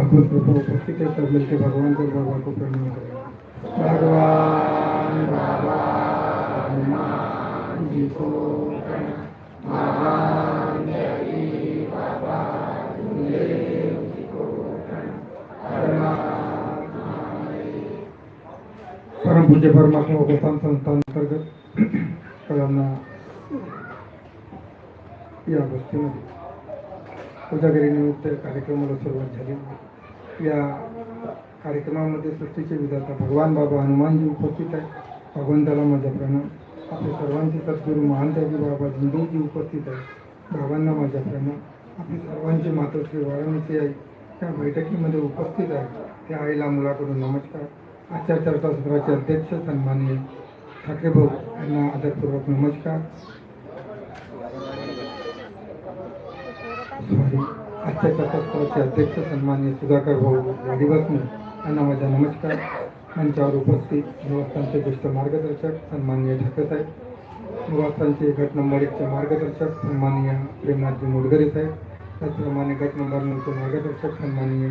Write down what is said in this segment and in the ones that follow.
भगवत कृपा उपस्थित है सब मिलके भगवान को बाबा को प्रणाम करें भगवान बाबा जी को परम पूज्य परमात्मा उपस्थान संस्था अंतर्गत कलांना या गोष्टीमध्ये कोजागिरीनिमित्त कार्यक्रमाला सुरुवात झाली या कार्यक्रमामध्ये सृष्टीचे विधाता भगवान बाबा हनुमानजी उपस्थित आहे भगवंताला माझा प्रणाम. आपले सर्वांचे सद्गुरू महानदेवी बाबा जिंदूजी उपस्थित आहे बाबांना माझ्या प्रणाम. आपली सर्वांची मातोश्री वाराणसी आई त्या बैठकीमध्ये उपस्थित आहे त्या आईला मुलाकडून नमस्कार. आजच्या चर्चासत्राचे अध्यक्ष सन्माननीय ठाकरे भाऊ यांना आदरपूर्वक नमस्कार. सॉरी. आजच्या चर्चासत्राचे अध्यक्ष सन्मान्य सुधाकर भाऊ वाडिवासने यांना माझा नमस्कार. मंचावर उपस्थित निवासांचे ज्येष्ठ मार्गदर्शक सन्मान्य ठाकरे साहेब निवासांचे गट नंबर एकचे मार्गदर्शक सन्माननीय प्रेमनाथजी मोडगरे साहेब त्याचप्रमाणे गट नंबर नऊचे मार्गदर्शक सन्माननीय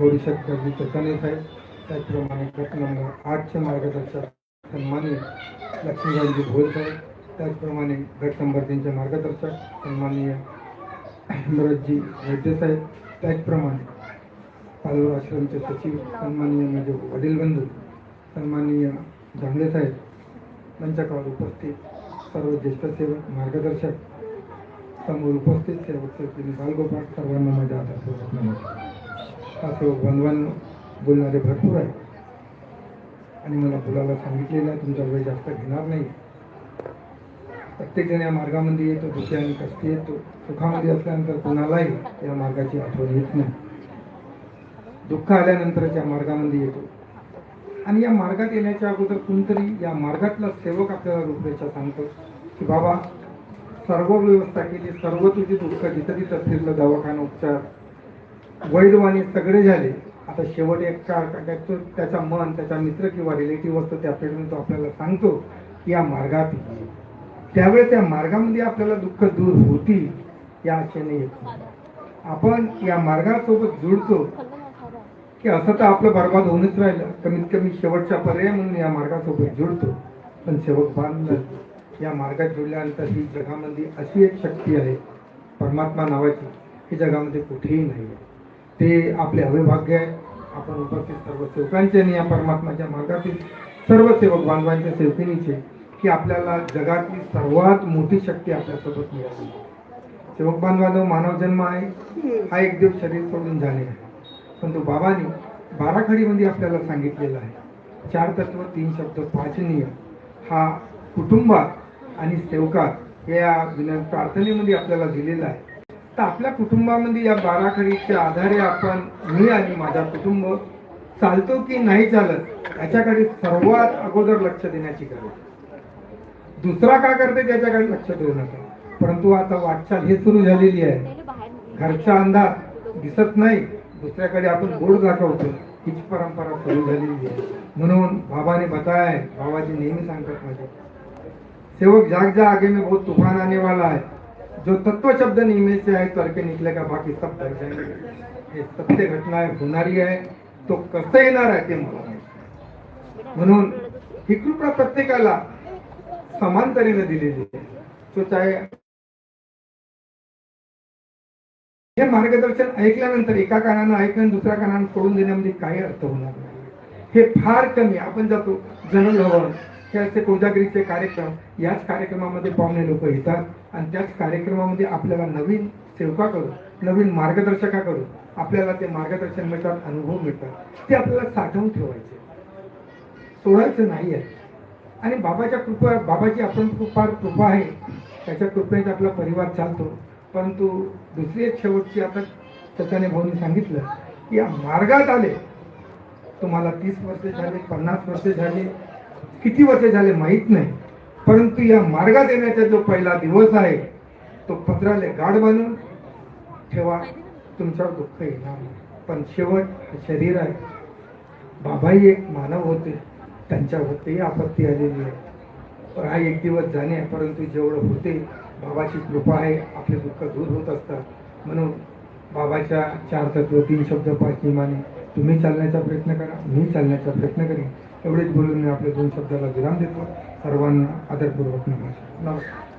गौरीशंकरजी चचाने साहेब त्याचप्रमाणे गट नंबर आठचे मार्गदर्शक सन्माननीय लक्ष्मीकांतजी भोल साहेब त्याचप्रमाणे गट नंबर तीनचे मार्गदर्शक सन्माननीय हिमराजजी वैद्य साहेब त्याचप्रमाणे पालवर आश्रमचे सचिव सन्माननीय माझे वडील बंधू सन्माननीय जांभळे साहेब यांच्याकडे उपस्थित सर्व ज्येष्ठ सेवक मार्गदर्शक समोर उपस्थित सेवक सेवकीने बालगोपाळ सर्वांना माझ्या आदरपूर्वक नमस्कार. हा सेवक बांधवांनो बोलणारे भरपूर आहे आणि मला बोलायला सांगितलेलं आहे तुमचा वेळ जास्त घेणार नाही. प्रत्येकजण या मार्गामध्ये येतो दुसऱ्या आणि येतो. सुखामध्ये असल्यानंतर कोणालाही या मार्गाची आठवण येत नाही. दुःख आल्यानंतरच्या मार्गामध्ये येतो. आणि या मार्गात येण्याच्या अगोदर कोणतरी या मार्गातला सेवक आपल्याला रूपरेषा सांगतो की बाबा सर्व व्यवस्था केली सर्व तुझी दुःख जिथं तिथं फिरलं दवाखाना उपचार वैधवाणी सगळे झाले. आता शेवट एक काळ का तो त्याचा मन त्याचा मित्र किंवा रिलेटिव्ह असतो त्या तो आपल्याला सांगतो की या मार्गात त्यावेळेस या मार्गामध्ये आपल्याला दुःख दूर होतील या आशेने येत आपण या मार्गासोबत जुळतो. की असं तर आपलं बर्बाद होऊनच राहिलं. कमीत कमी शेवटचा पर्याय म्हणून या मार्गासोबत जुळतो. पण शेवट बांधलं. या मार्गात जुळल्यानंतर ही जगामध्ये अशी एक शक्ती आहे परमात्मा नावाची. ही जगामध्ये कुठेही नाही आहे. ते आपले अविभाग्य आहे. आपण उपस्थित सर्व सेवकांचे आणि या परमात्माच्या मार्गातील सर्व सेवक बांधवांच्या सेवकिनीचे की आपल्याला जगातली सर्वात मोठी शक्ती आपल्यासोबत मिळाली. सेवक बांधवांनो मानव जन्म आहे. हा एक दिवस शरीर सोडून झाले आहे. परंतु बाबांनी बाराखडीमध्ये आपल्याला सांगितलेलं आहे. चार तत्व तीन शब्द पाच नियम हा कुटुंबात आणि सेवकात या विनंत प्रार्थनेमध्ये आपल्याला दिलेला आहे. तर आपल्या कुटुंबामध्ये या बाराखडीच्या आधारे आपण मी आणि माझा कुटुंब चालतो की नाही चालत याच्याकडे सर्वात अगोदर लक्ष देण्याची गरज दुसरा काय करते त्याच्याकडे लक्ष देऊ नका. परंतु आता वाटचाल हे सुरू झालेली आहे. घरचा अंदाज दिसत नाही. दुसऱ्याकडे आपण बोर्ड दाखवतो. हीच परंपरा सुरू झालेली आहे. म्हणून बाबाने बताय बाबाजी नेहमी सांगतात माझे सेवक जाग जा आगे में बहुत तूफान आने वाला है. जो तत्व शब्द नेहमीचे आहे निकले का बाकी सब कर जाएंगे. हे सत्य घटना आहे होणारी आहे. तो कसं येणार आहे ते मला म्हणून ही कृपा प्रत्येकाला समान दिलेली आहे. तो चाहे हे मार्गदर्शन ऐकल्यानंतर एका कानानं ऐकलं दुसऱ्या कानानं सोडून देण्यामध्ये काही अर्थ होणार नाही. हे फार कमी आपण जातो जनलवन हे असे कोजागिरीचे कार्यक्रम याच कार्यक्रमामध्ये पाहुणे लोक येतात आणि त्याच कार्यक्रमामध्ये आपल्याला नवीन सेवकाकडून नवीन मार्गदर्शकाकडून आपल्याला ते मार्गदर्शन मिळतात अनुभव मिळतात. ते आपल्याला साठवून ठेवायचे. सोडायचं नाही आहे. आणि बाबाच्या कृपा बाबाची आपण खूप फार कृपा आहे. त्याच्या कृपेत आपला परिवार चालतो. परंतु दुसरी एक शेवटची आता त्याच्याने भाऊने सांगितलं की या मार्गात आले. तुम्हाला तीस वर्ष झाले पन्नास वर्ष झाले किती वर्ष झाले माहीत नाही. परंतु या मार्गात येण्याचा जो पहिला दिवस आहे तो पत्राले गाढ बांधून ठेवा. तुमच्यावर दुःख येणार नाही. पण शेवट शरीर आहे. बाबाही एक मानव होते. त्यांच्यावरती आपत्ती आलेली आहे. पण हा एक दिवस जाणे परंतु जेवढं होते बाबाची कृपा आहे आपले दुःख दूर होत असतात. म्हणून बाबाच्या चार तत्व तीन शब्द पाच इमाने तुम्ही चालण्याचा प्रयत्न करा मी चालण्याचा प्रयत्न करेन. एवढेच बोलून मी आपल्या दोन शब्दाला विराम देतो. सर्वांना आदरपूर्वक नमस्कार. नमस्कार.